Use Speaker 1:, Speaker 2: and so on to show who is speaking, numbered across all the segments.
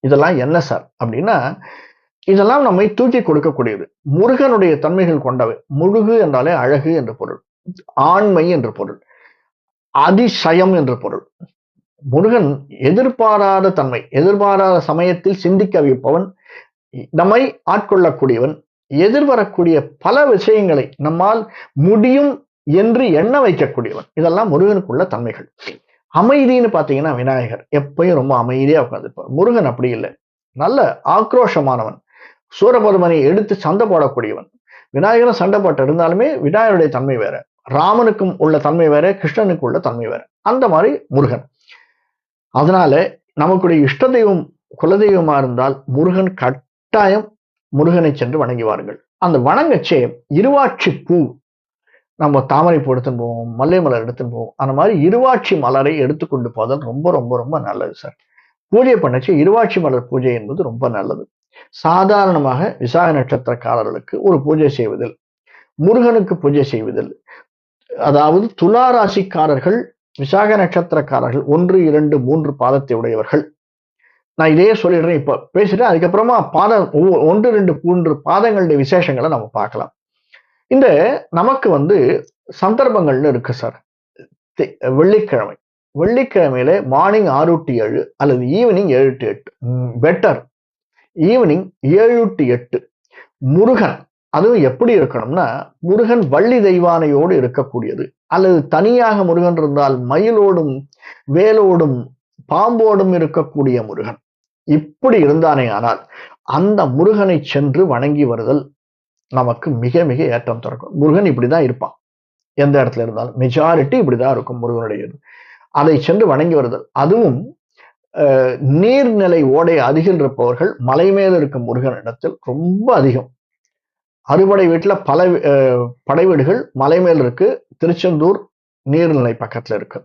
Speaker 1: இதெல்லாம் என்ன சார்? அப்படின்னா இதெல்லாம் நம்மை தூக்கி கொடுக்கக்கூடியது. முருகனுடைய தன்மைகள் கொண்டவை. முருகு என்றாலே அழகு என்று பொருள். ஆண்மை என்று பொருள். அதிசயம் என்று பொருள். முருகன் எதிர்பாராத தன்மை எதிர்பாராத சமயத்தில் சிந்திக்க வைப்பவன் நம்மை ஆட்கொள்ளக்கூடியவன் எதிர்வரக்கூடிய பல விஷயங்களை நம்மால் முடியும் என்று எண்ண வைக்கக்கூடியவன். இதெல்லாம் முருகனுக்குள்ள தன்மைகள். அமைதின்னு பார்த்தீங்கன்னா விநாயகர் எப்பயும் ரொம்ப அமைதியாக உட்காந்துருப்பார் முருகன் அப்படி இல்லை. நல்ல ஆக்ரோஷமானவன். சூரபதுமனை எடுத்து சண்டை போடக்கூடியவன். விநாயகரும் சண்டை போட்டு இருந்தாலுமே விநாயகருடைய தன்மை வேற. ராமனுக்கும் உள்ள தன்மை வேற கிருஷ்ணனுக்கு உள்ள தன்மை வேற. அந்த மாதிரி முருகன். அதனால நமக்குடைய இஷ்ட தெய்வம் குலதெய்வமா இருந்தால் முருகன் கட்டாயம் முருகனை சென்று வணங்குவார்கள். அந்த வணங்கச்சே இருவாட்சி பூ நம்ம தாமரை பூ எடுத்துன்னு போவோம் மல்லை மலர் எடுத்துன்னு போவோம். அந்த மாதிரி இருவாட்சி மலரை எடுத்துக்கொண்டு போதல் ரொம்ப ரொம்ப ரொம்ப நல்லது சார். பூஜை பண்ணச்சு இருவாட்சி மலர் பூஜை என்பது ரொம்ப நல்லது. சாதாரணமாக விசாக நட்சத்திரக்காரர்களுக்கு ஒரு பூஜை செய்வதில் முருகனுக்கு பூஜை செய்வதில் அதாவது துலா ராசிக்காரர்கள் விசாக நட்சத்திரக்காரர்கள் ஒன்று இரண்டு மூன்று பாதத்தை உடையவர்கள். நான் இதே சொல்லிடுறேன் இப்போ பேசிட்டேன் அதுக்கப்புறமா பாதம் ஒவ்வொ- ஒன்று ரெண்டு மூன்று பாதங்களுடைய விசேஷங்களை நம்ம பார்க்கலாம். இந்த நமக்கு வந்து சந்தர்ப்பங்கள்னு இருக்கு சார் வெள்ளிக்கிழமை. வெள்ளிக்கிழமையில மார்னிங் ஆறு டு ஏழு அல்லது ஈவினிங் ஏழு டு எட்டு. பெட்டர் ஈவினிங் ஏழு டு எட்டு. முருகன் அதுவும் எப்படி இருக்கணும்னா முருகன் வள்ளி தெய்வானையோடு இருக்கக்கூடியது. அல்லது தனியாக முருகன் இருந்தால் மயிலோடும் வேலோடும் பாம்போடும் இருக்கக்கூடிய முருகன். இப்படி இருந்தானே ஆனால் அந்த முருகனை சென்று வணங்கி வருதல் நமக்கு மிக மிக ஏற்றம் திறக்கும் முருகன் இப்படிதான் இருப்பான். எந்த இடத்துல இருந்தாலும். மெஜாரிட்டி இப்படிதான் இருக்கும் முருகனுடையது. அதை சென்று வணங்கி வருதல். அதுவும் அஹ், நீர்நிலை ஓடை அருகில் இருப்பவர்கள் மலை மேல் இருக்கும் முருகன் இடத்தில் ரொம்ப அதிகம். அறுபடை வீட்டுல பல அஹ், படை வீடுகள் மலை மேல் இருக்கு. திருச்செந்தூர் நீர்நிலை பக்கத்துல இருக்கு.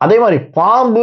Speaker 1: அதே மாதிரி பாம்பு